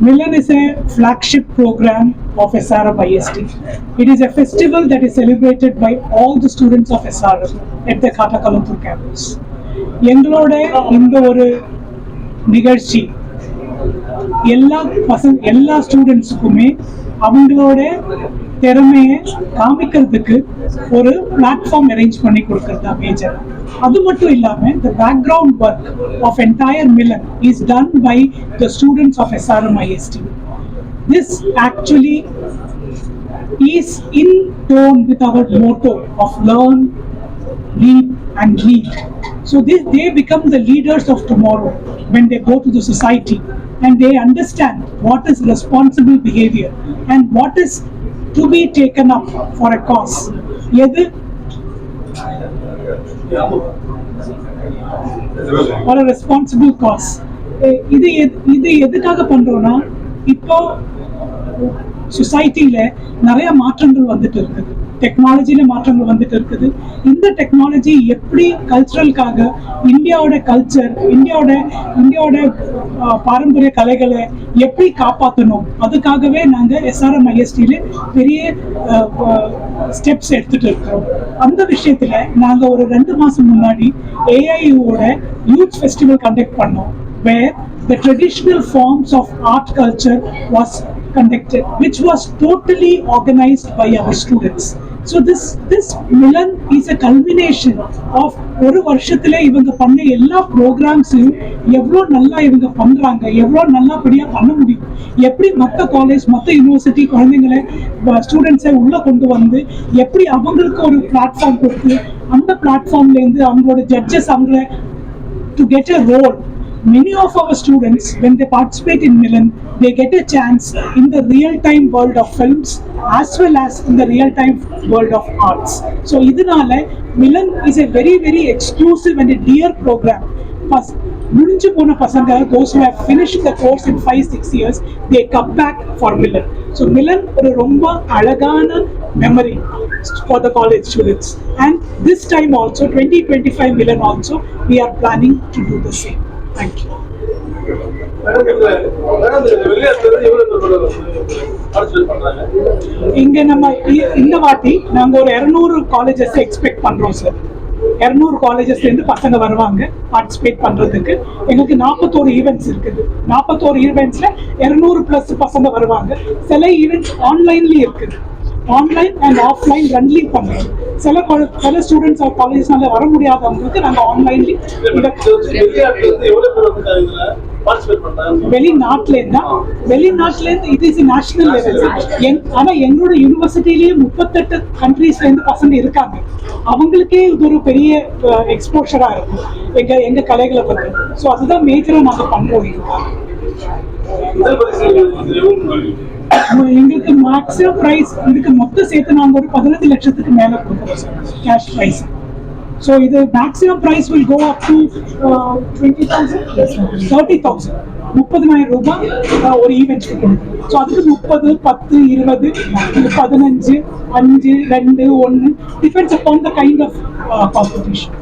Milan is a flagship program of SRM IST. It is a festival that is celebrated by all the students of SRM at the Katakalantur campus. எங்களோட இந்த ஒரு நிகழ்ச்சி எல்லா பசங்க எல்லா ஸ்டூடெண்ட்ஸுக்குமே அவங்களோட திறமையை காமிக்கிறதுக்கு ஒரு பிளாட்ஃபார்ம் அரேஞ்ச் பண்ணி கொடுக்கறது தான் மேஜர் அது மட்டும் இல்லாம the background work of entire Milan is done by the students of SRM IST. This actually is in tone with our motto of learn, lead and lead. So this, they become the leaders of tomorrow when they go to the society and they understand what is responsible behavior and what is to be taken up for a cause எது? For responsible cause cause. இது இது எதுக்காக பண்றோம்னா இப்போ சொசைட்டியில நிறைய மாற்றங்கள் வந்துட்டு இருக்குது. டெக்னாலஜியில மாற்றங்கள் வந்துட்டு இருக்குது. இந்த டெக்னாலஜி எப்படி கல்ச்சரலுக்காக இந்தியாவோட கல்ச்சர் இந்தியாவோட இந்தியாவோட பாரம்பரிய கலைகளை எப்படி காப்பாற்றணும் அதுக்காகவே நாங்க எஸ்ஆர்எம் ஐஎஸ்டியில பெரிய ஸ்டெப்ஸ் எடுத்துட்டு இருக்கிறோம் அந்த விஷயத்துல நாங்க ஒரு ரெண்டு மாசம் முன்னாடி ஏஐயோட யூத் ஃபெஸ்டிவல் கண்டக்ட் பண்ணோம் where the traditional forms of art culture was conducted, which was totally organized by our students. So this this Milan is a culmination of ஒரு வருஷத்துல இவங்க பண்ண எல்லா ப்ரோக்ராம்ஸையும் எவ்வளோ நல்லா இவங்க பண்றாங்க எவ்வளோ நல்லபடியா பண்ண முடியும். எப்படி மற்ற காலேஜ் மற்ற யூனிவர்சிட்டி குழந்தைங்களை ஸ்டூடெண்ட்ஸை உள்ள கொண்டு வந்து எப்படி அவங்களுக்கு ஒரு பிளாட்ஃபார்ம் கொடுத்து அந்த பிளாட்ஃபார்ம்ல இருந்து அவங்களோட ஜட்ஜஸ் அவங்கள to get a role Many of our students, when they participate in Milan, they get a chance in the real-time world of films as well as in the real-time world of arts. So, இதனால Milan is a very, very exclusive and a dear program. First, முடிஞ்சு போன பசங்க those who have finished the course in five six years they come back for Milan so Milan ஒரு ரொம்ப அழகான memory for the college students and this time also 2025 Milan also we are planning to do the same thank you இங்க நம்ம இந்த வாட்டி நாங்க ஒரு 200 colleges expect பண்றோம் சார் 200 காலேஜஸ்ல இருந்து பசங்க வருவாங்க பார்ட்டிசிபேட் பண்றதுக்கு. எங்களுக்கு 41 ஈவெண்ட்ஸ் இருக்குது. 41 ஈவெண்ட்ஸ்ல 200 பிளஸ் பசங்க வருவாங்க. சில ஈவெண்ட்ஸ் ஆன்லைன்லயும் இருக்குது. ஆன்லைன் அண்ட் ஆஃப்லைன் ரெண்டுலையும் பண்றோம் சில சில ஸ்டூடெண்ட்ஸ் காலேஜஸ்னால வர முடியாதவங்களுக்கு நாங்க ஆன்லைன்லயும் இதை வெளியாட்டுல இருந்து எவ்வளவு பேர் வந்து இதுல? பார்ட்டிசிபேட் பண்றாங்க வெளிநாட்டுல இருந்தா வெளிநாட்டுல இருந்து இது இஸ் நேஷனல் லெவல் ஆனா எங்களோட யூனிவர்சிட்டிலேயே முப்பத்தெட்டு கண்ட்ரீஸ்ல இருந்து பசங்க இருக்காங்க. அவங்களுக்கே இது ஒரு பெரிய எக்ஸ்போஷரா இருக்கும். எங்க எங்க கலைகளை பத்தி. ஸோ அதுதான் மேஜரா நாங்க பண்றோம் எங்களுக்கு மேக்ஸிமம் ப்ரைஸ் இதுக்கு மொத்த சேர்த்து நாங்கள் ஒரு பதினஞ்சு லட்சத்துக்கு மேலே கொடுக்குறோம் கேஷ் ப்ரைஸ் ஸோ இது maximum prize will go up to twenty thousand thirty thousand முப்பதினாயிரம் ரூபாய் ஒரு ஈவெண்ட்க்கு கொடுக்குறோம். ஸோ அதுக்கு முப்பது பத்து இருபது பதினஞ்சு அஞ்சு ரெண்டு ஒன்று depends upon the kind of competition